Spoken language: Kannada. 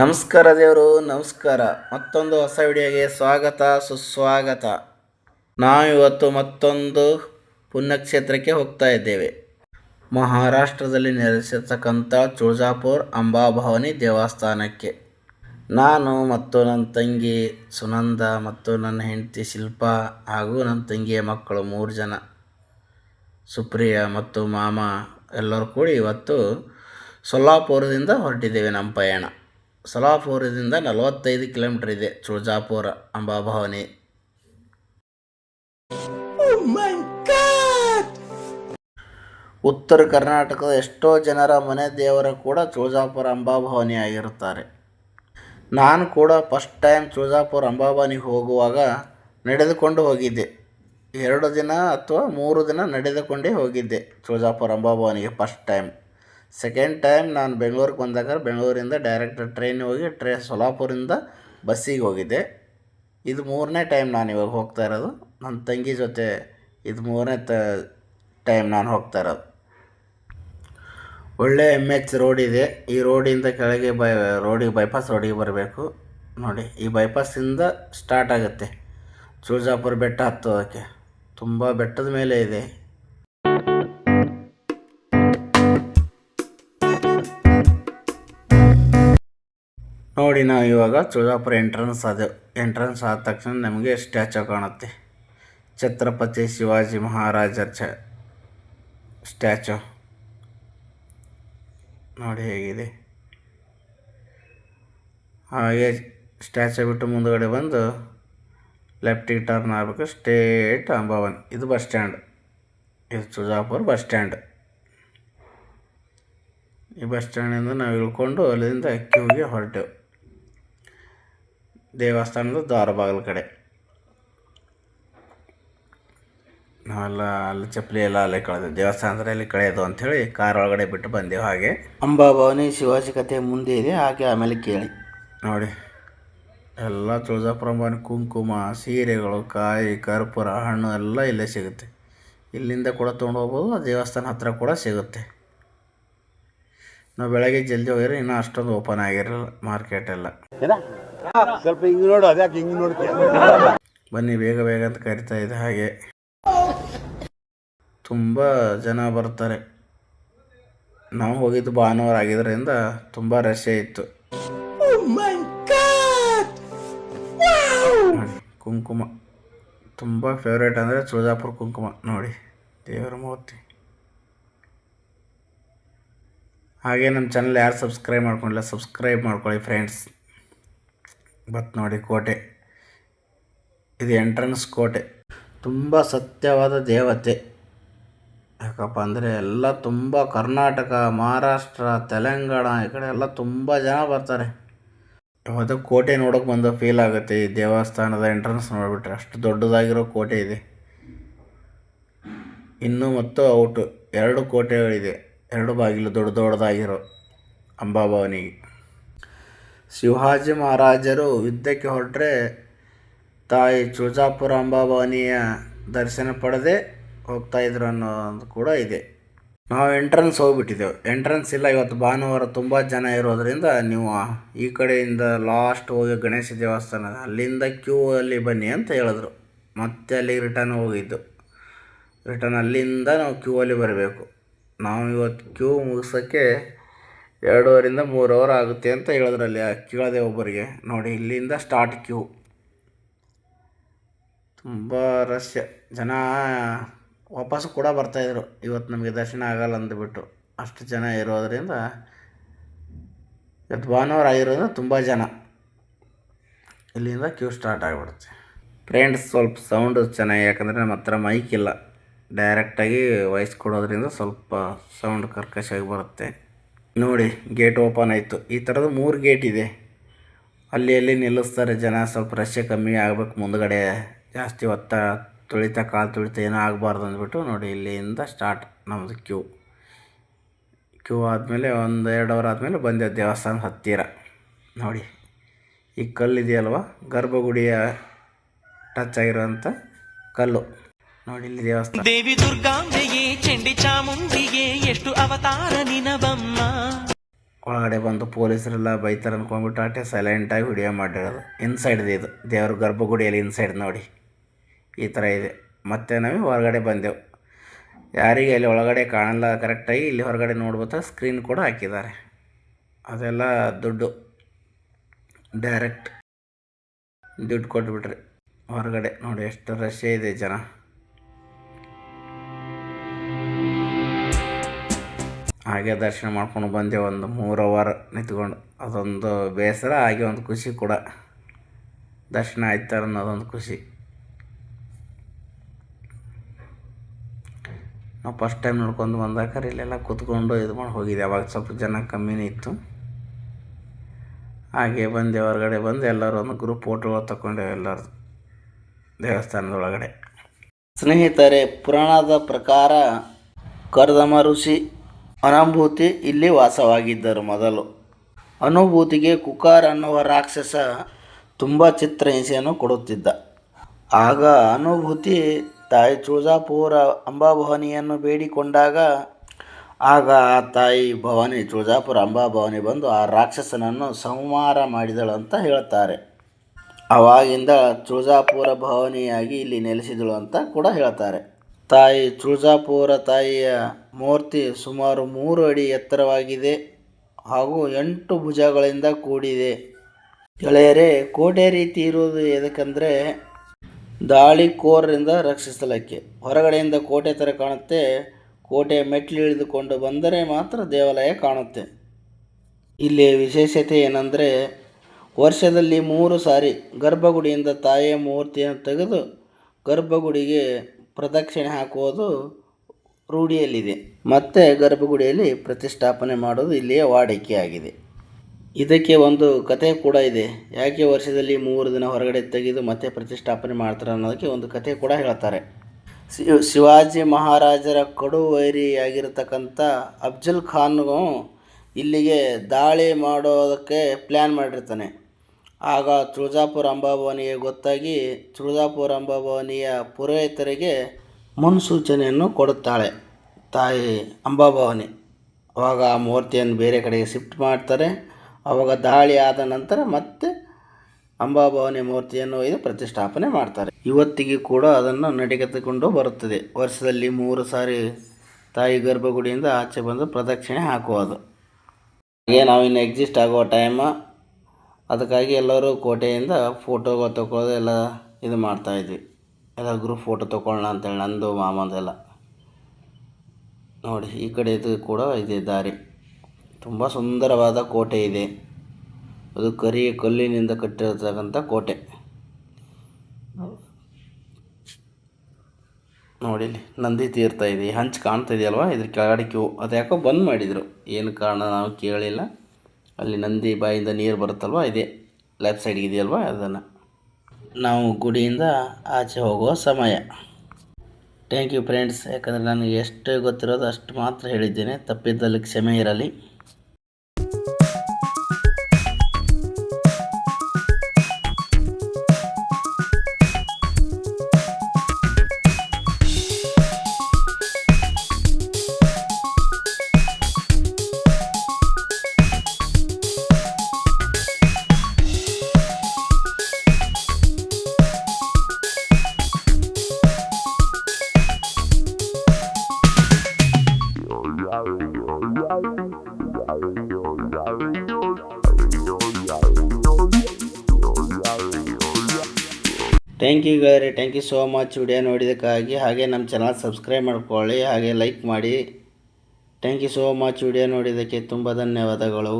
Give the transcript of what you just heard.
ನಮಸ್ಕಾರ ದೇವರು, ನಮಸ್ಕಾರ. ಮತ್ತೊಂದು ಹೊಸ ವಿಡಿಯೋಗೆ ಸ್ವಾಗತ, ಸುಸ್ವಾಗತ. ನಾವಿವತ್ತು ಮತ್ತೊಂದು ಪುಣ್ಯಕ್ಷೇತ್ರಕ್ಕೆ ಹೋಗ್ತಾ ಇದ್ದೇವೆ. ಮಹಾರಾಷ್ಟ್ರದಲ್ಲಿ ನೆಲೆಸಿರ್ತಕ್ಕಂಥ ತುಳಜಾಪುರ್ ಅಂಬಾಭವನಿ ದೇವಸ್ಥಾನಕ್ಕೆ. ನಾನು ಮತ್ತು ನನ್ನ ತಂಗಿ ಸುನಂದ ಮತ್ತು ನನ್ನ ಹೆಂಡತಿ ಶಿಲ್ಪ ಹಾಗೂ ನನ್ನ ತಂಗಿಯ ಮಕ್ಕಳು ಮೂರು ಜನ. ಸುಪ್ರಿಯ ಮತ್ತು ಮಾಮ ಎಲ್ಲರೂ ಕೂಡಿ ಇವತ್ತು ಸೊಲ್ಲಾಪುರದಿಂದ ಹೊರಟಿದ್ದೇವೆ ನಮ್ಮ ಪಯಣ. ಸೊಲ್ಲಾಪುರದಿಂದ ನಲವತ್ತೈದು ಕಿಲೋಮೀಟರ್ ಇದೆ ಚುಳಜಾಪುರ ಅಂಬಾಭವನಿ ಉತ್ತರ ಕರ್ನಾಟಕದ ಎಷ್ಟೋ ಜನರ ಮನೆ ದೇವರ ಕೂಡ ಚುಳಜಾಪುರ ಅಂಬಾಭವನಿ ಆಗಿರುತ್ತಾರೆ. ನಾನು ಕೂಡ ಫಸ್ಟ್ ಟೈಮ್ ತುಳಜಾಪುರ ಅಂಬಾಭವನಿಗೆ ಹೋಗುವಾಗ ನಡೆದುಕೊಂಡು ಹೋಗಿದ್ದೆ. ಎರಡು ದಿನ ಅಥವಾ ಮೂರು ದಿನ ನಡೆದುಕೊಂಡೇ ಹೋಗಿದ್ದೆ ಚುಳಜಾಪುರ ಅಂಬಾಭವನಿಗೆ ಫಸ್ಟ್ ಟೈಮ್ ಸೆಕೆಂಡ್ ಟೈಮ್ ನಾನು ಬೆಂಗಳೂರಿಗೆ ಬಂದಾಗ ಬೆಂಗಳೂರಿಂದ ಡೈರೆಕ್ಟ್ ಟ್ರೈನ್ ಹೋಗಿ ಟ್ರೇ ಸೊಲಾಪುರಿಂದ ಬಸ್ಸಿಗೆ ಹೋಗಿದ್ದೆ. ಇದು ಮೂರನೇ ಟೈಮ್ ನಾನು ಇವಾಗ ಹೋಗ್ತಾ ಇರೋದು. ನನ್ನ ತಂಗಿ ಜೊತೆ ಇದು ಮೂರನೇ ತ ಟೈಮ್ ನಾನು ಹೋಗ್ತಾ ಇರೋದು. ಒಳ್ಳೆ ಎಂ ಎಚ್ ರೋಡ್ ಇದೆ. ಈ ರೋಡಿಂದ ಕೆಳಗೆ ಬೈ ರೋಡಿಗೆ ಬೈಪಾಸ್ ರೋಡಿಗೆ ಬರಬೇಕು. ನೋಡಿ, ಈ ಬೈಪಾಸಿಂದ ಸ್ಟಾರ್ಟ್ ಆಗುತ್ತೆ. ತುಳಜಾಪುರ ಬೆಟ್ಟ ಹತ್ತೋದಕ್ಕೆ. ತುಂಬ ಬೆಟ್ಟದ ಮೇಲೆ ಇದೆ. ನೋಡಿ ನಾವು ಇವಾಗ ತುಳಜಾಪುರ ಎಂಟ್ರೆನ್ಸ್ ಆದೆವು ಎಂಟ್ರೆನ್ಸ್ ಆದ ತಕ್ಷಣ ನಮಗೆ ಸ್ಟ್ಯಾಚು ಕಾಣುತ್ತೆ. ಛತ್ರಪತಿ ಶಿವಾಜಿ ಮಹಾರಾಜರ ಚ ಸ್ಟ್ಯಾಚು ನೋಡಿ ಹೇಗಿದೆ. ಹಾಗೆ ಸ್ಟ್ಯಾಚು ಬಿಟ್ಟು ಮುಂದುಗಡೆ ಬಂದು ಲೆಫ್ಟಿಗೆ ಟರ್ನ್ ಆಗಬೇಕು. ಸ್ಟೇಟ್ ಅಂಬಾವನ್ ಇದು ಬಸ್ ಸ್ಟ್ಯಾಂಡ್ ಇದು ತುಳಜಾಪುರ ಬಸ್ ಸ್ಟ್ಯಾಂಡ್ ಈ ಬಸ್ ಸ್ಟ್ಯಾಂಡಿಂದ ನಾವು ಇಳ್ಕೊಂಡು ಅಲ್ಲಿಂದ ಕ್ಯೂಗೆ ಹೊರಟೆವು ದೇವಸ್ಥಾನದ ದ್ವಾರ ಬಾಗಿಲ ಕಡೆ. ನಾವೆಲ್ಲ ಅಲ್ಲಿ ಚಪ್ಪಲಿ ಎಲ್ಲ ಅಲ್ಲೇ ಕಳೆದು ದೇವಸ್ಥಾನದಲ್ಲಿ ಅಲ್ಲಿ ಕಳೆಯೋದು ಅಂಥೇಳಿ ಕಾರ್ ಒಳಗಡೆ ಬಿಟ್ಟು ಬಂದೆವು ಹಾಗೆ. ಅಂಬಾಭವಾನಿ ಶಿವಾಜಿ ಕಥೆ ಮುಂದೆ ಇದೆ ಹಾಗೆ ಆಮೇಲೆ ಕೇಳಿ. ನೋಡಿ ಎಲ್ಲ ತುಳಜಾಪುರ ಅಂಬಾನಿ ಕುಂಕುಮ ಸೀರೆಗಳು ಕಾಯಿ ಕರ್ಪೂರ ಹಣ್ಣು ಎಲ್ಲ ಇಲ್ಲೇ ಸಿಗುತ್ತೆ. ಇಲ್ಲಿಂದ ಕೂಡ ತೊಗೊಂಡು ಹೋಗ್ಬೋದು ಆ ದೇವಸ್ಥಾನ ಹತ್ತಿರ ಕೂಡ ಸಿಗುತ್ತೆ. ನಾವು ಬೆಳಗ್ಗೆ ಜಲ್ದಿ ಹೋಗಿದ್ರೆ ಇನ್ನೂ ಅಷ್ಟೊಂದು ಓಪನ್ ಆಗಿರಲ್ಲ ಮಾರ್ಕೆಟ್ ಎಲ್ಲ. ಸ್ವಲ್ಪ ಹಿಂಗ್ ನೋಡು, ಅದ್ಯಾಕೆ ಹಿಂಗ್ ನೋಡ್ತೀಯ? ಬನ್ನಿ, ಬೇಗ ಬೇಗ ಅಂತ ಕರಿತಾ ಇದೆ, ಹಾಗೆ. ತುಂಬ ಜನ ಬರ್ತಾರೆ. ನಾವು ಹೋಗಿದ್ದು ಭಾನುವಾರ ಆಗಿದ್ದರಿಂದ ತುಂಬ ರಶ್ ಇತ್ತು. ಕುಂಕುಮ. ತುಂಬ ಫೇವ್ರೇಟ್ ಅಂದರೆ ತುಳಜಾಪುರ ಕುಂಕುಮ, ನೋಡಿ. ದೇವರ ಮೂರ್ತಿ. ಹಾಗೆ ನಮ್ಮ ಚಾನಲ್ ಯಾರು ಸಬ್ಸ್ಕ್ರೈಬ್ ಮಾಡ್ಕೊಂಡಿಲ್ಲ ಸಬ್ಸ್ಕ್ರೈಬ್ ಮಾಡ್ಕೊಳ್ಳಿ ಫ್ರೆಂಡ್ಸ್ ಬತ್ ನೋಡಿ ಕೋಟೆ. ಇದು ಎಂಟ್ರೆನ್ಸ್ ಕೋಟೆ. ತುಂಬ ಸತ್ಯವಾದ ದೇವತೆ. ಯಾಕಪ್ಪ ಅಂದರೆ ಎಲ್ಲ ತುಂಬ ಕರ್ನಾಟಕ, ಮಹಾರಾಷ್ಟ್ರ, ತೆಲಂಗಾಣ, ಈ ಕಡೆ ಎಲ್ಲ ತುಂಬ ಜನ ಬರ್ತಾರೆ. ಮತ್ತು ಕೋಟೆ ನೋಡೋಕೆ ಬಂದ ಫೀಲ್ ಆಗುತ್ತೆ. ಈ ದೇವಸ್ಥಾನದ ಎಂಟ್ರೆನ್ಸ್ ನೋಡಿಬಿಟ್ರೆ ಅಷ್ಟು ದೊಡ್ಡದಾಗಿರೋ ಕೋಟೆ ಇದೆ. ಇನ್ನು ಮತ್ತು ಔಟು ಎರಡು ಕೋಟೆಗಳಿದೆ. ಎರಡು ಬಾಗಿಲು ದೊಡ್ಡ ದೊಡ್ಡದಾಗಿರೋ ಅಂಬಾಭವನಿಗೆ. ಶಿವಾಜಿ ಮಹಾರಾಜರು ಯುದ್ಧಕ್ಕೆ ಹೊರಟ್ರೆ ತಾಯಿ ತುಳಜಾಪುರ ಅಂಬಾಭವಾನಿಯ ದರ್ಶನ ಪಡೆದೇ ಹೋಗ್ತಾ ಇದ್ರು ಅನ್ನೋದು ಕೂಡ ಇದೆ. ನಾವು ಎಂಟ್ರೆನ್ಸ್ ಹೋಗ್ಬಿಟ್ಟಿದ್ದೆವು. ಎಂಟ್ರೆನ್ಸ್ ಇಲ್ಲ, ಇವತ್ತು ಭಾನುವಾರ ತುಂಬ ಜನ ಇರೋದರಿಂದ ನೀವು ಈ ಕಡೆಯಿಂದ ಲಾಸ್ಟ್ ಹೋಗಿ ಗಣೇಶ ದೇವಸ್ಥಾನ, ಅಲ್ಲಿಂದ ಕ್ಯೂ ಅಲ್ಲಿ ಬನ್ನಿ ಅಂತ ಹೇಳಿದ್ರು. ಮತ್ತೆ ಅಲ್ಲಿಗೆ ರಿಟರ್ನ್ ಹೋಗಿದ್ದು. ರಿಟರ್ನ್ ಅಲ್ಲಿಂದ ನಾವು ಕ್ಯೂ ಅಲ್ಲಿ ಬರಬೇಕು. ನಾವು ಇವತ್ತು ಕ್ಯೂ ಮುಗಿಸೋಕ್ಕೆ ಎರಡೂವರಿಂದ ಮೂರು ಅವರ್ ಆಗುತ್ತೆ ಅಂತ ಹೇಳಿದ್ರಲ್ಲಿ ಕೇಳಿದೆ ಒಬ್ಬರಿಗೆ. ನೋಡಿ, ಇಲ್ಲಿಂದ ಸ್ಟಾರ್ಟ್ ಕ್ಯೂ ತುಂಬ ರಶ್ ಜನ ವಾಪಸ್ಸು ಕೂಡ ಬರ್ತಾಯಿದ್ರು ಇವತ್ತು ನಮಗೆ ದರ್ಶನ ಆಗಲ್ಲ ಅಂದ್ಬಿಟ್ಟು. ಅಷ್ಟು ಜನ ಇರೋದರಿಂದ ಇವತ್ತು ಭಾನುವಾರ ಆಗಿರೋದ್ರಿಂದ ತುಂಬ ಜನ ಇಲ್ಲಿಂದ ಕ್ಯೂ ಸ್ಟಾರ್ಟ್ ಆಗಿಬಿಡುತ್ತೆ. ಫ್ರೆಂಡ್ಸ್ ಸ್ವಲ್ಪ ಸೌಂಡು ಚೆನ್ನಾಗಿ, ಯಾಕಂದರೆ ನಮ್ಮ ಹತ್ರ ಮೈಕ್ ಇಲ್ಲ. ಡೈರೆಕ್ಟಾಗಿ ವಾಯ್ಸ್ ಕೊಡೋದ್ರಿಂದ ಸ್ವಲ್ಪ ಸೌಂಡ್ ಕರ್ಕಶಾಗಿ ಬರುತ್ತೆ. ನೋಡಿ ಗೇಟ್ ಓಪನ್ ಆಯಿತು. ಈ ಥರದ್ದು ಮೂರು ಗೇಟ್ ಇದೆ. ಅಲ್ಲಿ ಅಲ್ಲಿ ನಿಲ್ಲಿಸ್ತಾರೆ ಜನ, ಸ್ವಲ್ಪ ರಷ್ಯ ಕಮ್ಮಿ ಆಗಬೇಕು, ಮುಂದ್ಗಡೆ ಜಾಸ್ತಿ ಒತ್ತ ತುಳಿತ, ಕಾಲು ತುಳಿತ ಏನೂ ಆಗಬಾರ್ದು ಅಂದ್ಬಿಟ್ಟು ನೋಡಿ, ಇಲ್ಲಿಂದ ಸ್ಟಾರ್ಟ್ ನಮ್ಮದು ಕ್ಯೂ ಕ್ಯೂ ಆದಮೇಲೆ ಒಂದು ಎರಡು ಅವರ್ ಆದಮೇಲೆ ಬಂದೆ ದೇವಸ್ಥಾನ ಹತ್ತಿರ. ನೋಡಿ, ಈ ಕಲ್ಲು ಇದೆಯಲ್ವ? ಗರ್ಭಗುಡಿಯ ಟಚ್ ಆಗಿರೋಂಥ ಕಲ್ಲು. ನೋಡಿ, ಇಲ್ಲಿ ದೇವಸ್ಥಾನ. ದೇವಿ ದುರ್ಗಾಂಬೆಗೆ ಚಂಡಿ ಚಾಮುಂಡಿಗೆ ಎಷ್ಟು ಅವತಾರ ನಿನಬಮ್ಮ? ಒಳಗಡೆ ಬಂದು ಪೊಲೀಸರೆಲ್ಲ ಬೈತಾರೆ ಅನ್ಕೊಂಡ್ಬಿಟ್ಟು ಸೈಲೆಂಟ್ ಸೈಲೆಂಟಾಗಿ ವಿಡಿಯೋ ಮಾಡಿರೋದು. ಇನ್ಸೈಡ್ದು ಇದು. ದೇವ್ರ ಗರ್ಭಗುಡಿಯಲ್ಲಿ ಇನ್ಸೈಡ್ ನೋಡಿ. ಈ ಥರ ಇದೆ. ಮತ್ತೆ ನಾವು ಹೊರಗಡೆ ಬಂದೆವು. ಯಾರಿಗೆ ಅಲ್ಲಿ ಒಳಗಡೆ ಕಾಣಲ್ಲ ಕರೆಕ್ಟಾಗಿ ಇಲ್ಲಿ ಹೊರಗಡೆ ನೋಡ್ಬೋದು ಸ್ಕ್ರೀನ್ ಕೂಡ ಹಾಕಿದ್ದಾರೆ. ಅದೆಲ್ಲ ದುಡ್ಡು. ಡೈರೆಕ್ಟ್ ದುಡ್ಡು ಕೊಟ್ಬಿಟ್ರಿ. ಹೊರಗಡೆ ನೋಡಿ, ಎಷ್ಟು ರಶೇ ಇದೆ ಜನ. ಹಾಗೆ ದರ್ಶನ ಮಾಡ್ಕೊಂಡು ಬಂದೆ ಒಂದು ಮೂರು ಅವರ್ ನಿಂತ್ಕೊಂಡು. ಅದೊಂದು ಬೇಸರ, ಹಾಗೆ ಒಂದು ಖುಷಿ ಕೂಡ. ದರ್ಶನ ಆಯ್ತಾರೆ ಅನ್ನೋದೊಂದು ಖುಷಿ. ನಾವು ಫಸ್ಟ್ ಟೈಮ್ ನೋಡ್ಕೊಂಡು ಬಂದಾಗ ಇಲ್ಲೆಲ್ಲ ಕೂತ್ಕೊಂಡು ಇದು ಮಾಡಿ ಹೋಗಿದೆ ಅವಾಗ ಸ್ವಲ್ಪ ಜನ ಕಮ್ಮಿನೇ ಇತ್ತು. ಹಾಗೆ ಬಂದೆ, ಹೊರಗಡೆ ಬಂದು. ಎಲ್ಲರೂ ಒಂದು ಗ್ರೂಪ್ ಫೋಟೋಗಳು ತಗೊಂಡೆವು ಎಲ್ಲರೂ ದೇವಸ್ಥಾನದೊಳಗಡೆ. ಸ್ನೇಹಿತರೆ, ಪುರಾಣದ ಪ್ರಕಾರ ಕರ್ದಮ ಋಷಿ ಅನುಭೂತಿ ಇಲ್ಲಿ ವಾಸವಾಗಿದ್ದರು ಮೊದಲು. ಅನುಭೂತಿಗೆ ಕುಕಾರ್ ಅನ್ನುವ ರಾಕ್ಷಸ ತುಂಬ ಚಿತ್ರಹಿಂಸೆಯನ್ನು ಕೊಡುತ್ತಿದ್ದ. ಆಗ ಅನುಭೂತಿ ತಾಯಿ ತುಳಜಾಪುರ ಅಂಬಾಭವನಿಯನ್ನು ಬೇಡಿಕೊಂಡಾಗ, ಆಗ ಆ ತಾಯಿ ಭವಾನಿ ತುಳಜಾಪುರ ಅಂಬಾಭವನಿ ಬಂದು ಆ ರಾಕ್ಷಸನನ್ನು ಸಂಹಾರ ಮಾಡಿದಳು ಅಂತ ಹೇಳ್ತಾರೆ. ಅವಾಗಿಂದ ತುಳಜಾಪುರ ಭವಾನಿಯಾಗಿ ಇಲ್ಲಿ ನೆಲೆಸಿದಳು ಅಂತ ಕೂಡ ಹೇಳ್ತಾರೆ. ತಾಯಿ ತುಳಜಾಪುರ ತಾಯಿಯ ಮೂರ್ತಿ ಸುಮಾರು ಮೂರು ಅಡಿ ಎತ್ತರವಾಗಿದೆ ಹಾಗೂ ಎಂಟು ಭುಜಗಳಿಂದ ಕೂಡಿದೆ. ಗೆಳೆಯರೇ, ಕೋಟೆ ರೀತಿ ಇರುವುದು ಎದಕ್ಕಂದರೆ ದಾಳಿಕೋರರಿಂದ ರಕ್ಷಿಸಲಿಕ್ಕೆ. ಹೊರಗಡೆಯಿಂದ ಕೋಟೆ ಥರ ಕಾಣುತ್ತೆ. ಕೋಟೆ ಮೆಟ್ಲು ಇಳಿದುಕೊಂಡು ಬಂದರೆ ಮಾತ್ರ ದೇವಾಲಯ ಕಾಣುತ್ತೆ. ಇಲ್ಲಿ ವಿಶೇಷತೆ ಏನಂದರೆ ವರ್ಷದಲ್ಲಿ ಮೂರು ಸಾರಿ ಗರ್ಭಗುಡಿಯಿಂದ ತಾಯಿಯ ಮೂರ್ತಿಯನ್ನು ತೆಗೆದು ಗರ್ಭಗುಡಿಗೆ ಪ್ರದಕ್ಷಿಣೆ ಹಾಕುವುದು ರೂಢಿಯಲ್ಲಿದೆ. ಮತ್ತು ಗರ್ಭಗುಡಿಯಲ್ಲಿ ಪ್ರತಿಷ್ಠಾಪನೆ ಮಾಡೋದು ಇಲ್ಲಿಯ ವಾಡಿಕೆಯಾಗಿದೆ. ಇದಕ್ಕೆ ಒಂದು ಕತೆ ಕೂಡ ಇದೆ. ಯಾಕೆ ವರ್ಷದಲ್ಲಿ ಮೂರು ದಿನ ಹೊರಗಡೆ ತೆಗೆದು ಮತ್ತೆ ಪ್ರತಿಷ್ಠಾಪನೆ ಮಾಡ್ತಾರೆ ಅನ್ನೋದಕ್ಕೆ ಒಂದು ಕತೆ ಕೂಡ ಹೇಳ್ತಾರೆ. ಶಿವಾಜಿ ಮಹಾರಾಜರ ಕಡು ವೈರಿಯಾಗಿರ್ತಕ್ಕಂಥ ಅಫ್ಜಲ್ ಖಾನ್ಗೂ ಇಲ್ಲಿಗೆ ದಾಳಿ ಮಾಡೋದಕ್ಕೆ ಪ್ಲ್ಯಾನ್ ಮಾಡಿರ್ತಾನೆ. ಆಗ ತುಳಜಾಪುರ ಅಂಬಾಭವನಿಗೆ ಗೊತ್ತಾಗಿ ತುಳಜಾಪುರ ಅಂಬಾಭವನಿಯ ಪುರೋಹಿತರಿಗೆ ಮುನ್ಸೂಚನೆಯನ್ನು ಕೊಡುತ್ತಾಳೆ. ತಾಯಿ ಅಂಬಾಭವನಿ, ಅವಾಗ ಆ ಮೂರ್ತಿಯನ್ನು ಬೇರೆ ಕಡೆಗೆ ಶಿಫ್ಟ್ ಮಾಡ್ತಾರೆ. ಅವಾಗ ದಾಳಿ ಆದ ನಂತರ ಮತ್ತೆ ಅಂಬಾಭವನಿ ಮೂರ್ತಿಯನ್ನು ಇದು ಪ್ರತಿಷ್ಠಾಪನೆ ಮಾಡ್ತಾರೆ. ಇವತ್ತಿಗೆ ಕೂಡ ಅದನ್ನು ನಡೆಗೆದುಕೊಂಡು ಬರುತ್ತದೆ. ವರ್ಷದಲ್ಲಿ ಮೂರು ಸಾರಿ ತಾಯಿ ಗರ್ಭಗುಡಿಯಿಂದ ಆಚೆ ಬಂದು ಪ್ರದಕ್ಷಿಣೆ ಹಾಕುವುದು. ಹಾಗೆ ನಾವಿನ್ನು ಎಕ್ಸಿಸ್ಟ್ ಆಗೋ ಟೈಮ ಅದಕ್ಕಾಗಿ ಎಲ್ಲರೂ ಕೋಟೆಯಿಂದ ಫೋಟೋಗಳು ತಗೊಳ್ಳೋದು ಎಲ್ಲ ಇದು ಮಾಡ್ತಾಯಿದ್ವಿ ಎಲ್ಲ ಗ್ರೂಪ್ ಫೋಟೋ ತೊಗೊಳ್ಳೋಣ ಅಂತೇಳಿ ನಂದು ಮಾಮಂದೆಲ್ಲ. ನೋಡಿ, ಈ ಕಡೆ ಇದು ಕೂಡ ಇದೆ ದಾರಿ. ತುಂಬ ಸುಂದರವಾದ ಕೋಟೆ ಇದೆ. ಅದು ಕರಿ ಕಲ್ಲಿನಿಂದ ಕಟ್ಟಿರತಕ್ಕಂಥ ಕೋಟೆ. ನೋಡಿ ನಂದಿ ತೀರ್ಥ ಇದೆ. ಹಂಚು ಕಾಣ್ತಾ ಇದೆಯಲ್ವಾ? ಇದ್ರ ಕೆಳಗಡೆ ಕ್ಯೂ ಅದು ಯಾಕೋ ಬಂದ್ ಮಾಡಿದರು. ಏನು ಕಾರಣ ನಾವು ಕೇಳಿಲ್ಲ. ಅಲ್ಲಿ ನಂದಿ ಬಾಯಿಂದ ನೀರು ಬರುತ್ತಲ್ವ? ಇದೆ. ಲೆಫ್ಟ್ ಸೈಡ್ಗೆ ಇದೆಯಲ್ವ? ಅದನ್ನು. ನಾವು ಗುಡಿಯಿಂದ ಆಚೆ ಹೋಗುವ ಸಮಯ. ಥ್ಯಾಂಕ್ ಯು ಫ್ರೆಂಡ್ಸ್ ಯಾಕಂದರೆ ನನಗೆ ಎಷ್ಟು ಗೊತ್ತಿರೋದು ಅಷ್ಟು ಮಾತ್ರ ಹೇಳಿದ್ದೇನೆ. ತಪ್ಪಿದ್ದಲ್ಲಿ ಕ್ಷಮೆ ಇರಲಿ. ಥ್ಯಾಂಕ್ ಯು ಗೆಳೆಯರೆ thank you so much video ನೋಡಿದ್ದಕ್ಕಾಗಿ. ಹಾಗೆ ನಮ್ಮ ಚಾನಲ್ ಸಬ್ಸ್ಕ್ರೈಬ್ ಮಾಡ್ಕೊಳ್ಳಿ. ಹಾಗೆ ಲೈಕ್ ಮಾಡಿ. Thank you so much video ನೋಡಿದ್ದಕ್ಕೆ ತುಂಬ ಧನ್ಯವಾದಗಳು.